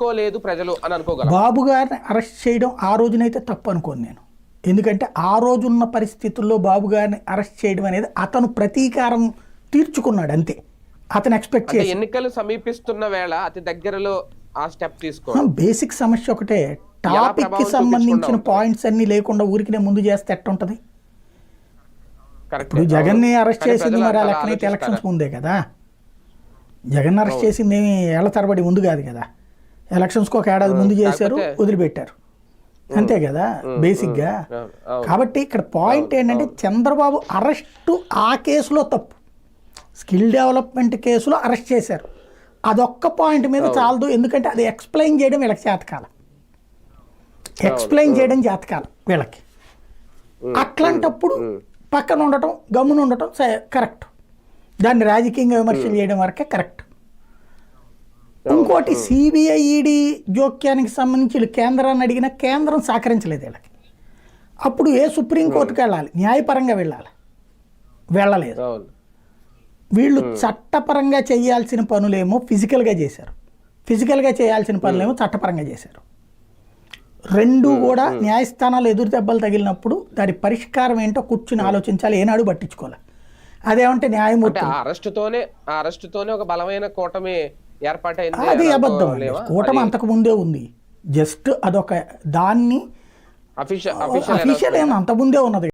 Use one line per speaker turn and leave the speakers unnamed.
తీసుకోలేదు ప్రజలు అని అనుకోగలం.
బాబు గారిని అరెస్ట్ చేయడం ఆ రోజునైతే తప్పు అనుకోను నేను. ఎందుకంటే ఆ రోజున్న పరిస్థితుల్లో బాబు గారిని అరెస్ట్ చేయడం అనేది అతను ప్రతీకారం తీర్చుకున్నాడు అంతే. అతను ఎక్స్పెక్ట్ చేసి
ఎన్నికలు సమీపిస్తున్న వేళ అతి దగ్గరలో ఆ స్టెప్ తీసుకో
బేసిక్ సమస్య ఒకటే.
టాపిక్కి
సంబంధించిన పాయింట్స్ అన్ని లేకుండా ఊరికినే ముందు చేస్తే ఎట్టుంటది? ఇప్పుడు జగన్ని అరెస్ట్ చేసింది మరి ఆ లెక్కనైతే ఎలక్షన్స్ ముందే కదా? జగన్ అరెస్ట్ చేసింది ఏమి ఏళ్ళ తరబడి ముందు కాదు కదా? ఎలక్షన్స్కి ఒక ఏడాది ముందు చేశారు వదిలిపెట్టారు. అంతే కదా బేసిక్గా కాబట్టి ఇక్కడ పాయింట్ ఏంటంటే చంద్రబాబు అరెస్టు ఆ కేసులో తప్పు. స్కిల్ డెవలప్మెంట్ కేసులో అరెస్ట్ చేశారు. అదొక్క పాయింట్ మీద చాలదు ఎందుకంటే అది ఎక్స్ప్లెయిన్ చేయడం వీళ్ళకి చేతకాలం. ఎక్స్ప్లెయిన్ చేయడం చేతకాలం వీళ్ళకి. అట్లాంటప్పుడు పక్కన ఉండటం గమ్మున ఉండటం కరెక్ట్ దాన్ని రాజకీయంగా విమర్శలు చేయడం వరకే కరెక్ట్ ఇంకోటి సిబిఐ ఈడీ జోక్యానికి సంబంధించి వీళ్ళు కేంద్రాన్ని అడిగినా కేంద్రం సహకరించలేదు వీళ్ళకి. అప్పుడు ఏ సుప్రీంకోర్టుకి వెళ్ళాలి? న్యాయపరంగా వెళ్ళాలి. వెళ్ళలేదు. వీళ్ళు చట్టపరంగా చేయాల్సిన పనులేమో ఫిజికల్గా చేశారు. ఫిజికల్గా చేయాల్సిన పనులేమో చట్టపరంగా చేశారు. రెండు కూడా న్యాయస్థానాలు ఎదురు దెబ్బలు తగిలినప్పుడు దాని పరిష్కారం ఏంటో కూర్చుని ఆలోచించాలి ఏనాడు పట్టించుకోవాలి. అదేమంటే న్యాయమూర్తి
ఆ అరెస్ట్ తోనే ఆ అరెస్ట్ తోనే ఒక బలమైన కూటమి ఏర్పాటైంది
అది అబద్ధం? కూటమి అంతకు ముందే ఉంది. జస్ట్ అదొక దాన్ని
అఫీషియల్ అఫీషియల్
అఫీషియల్ ఏమో అంత ముందే ఉన్నది.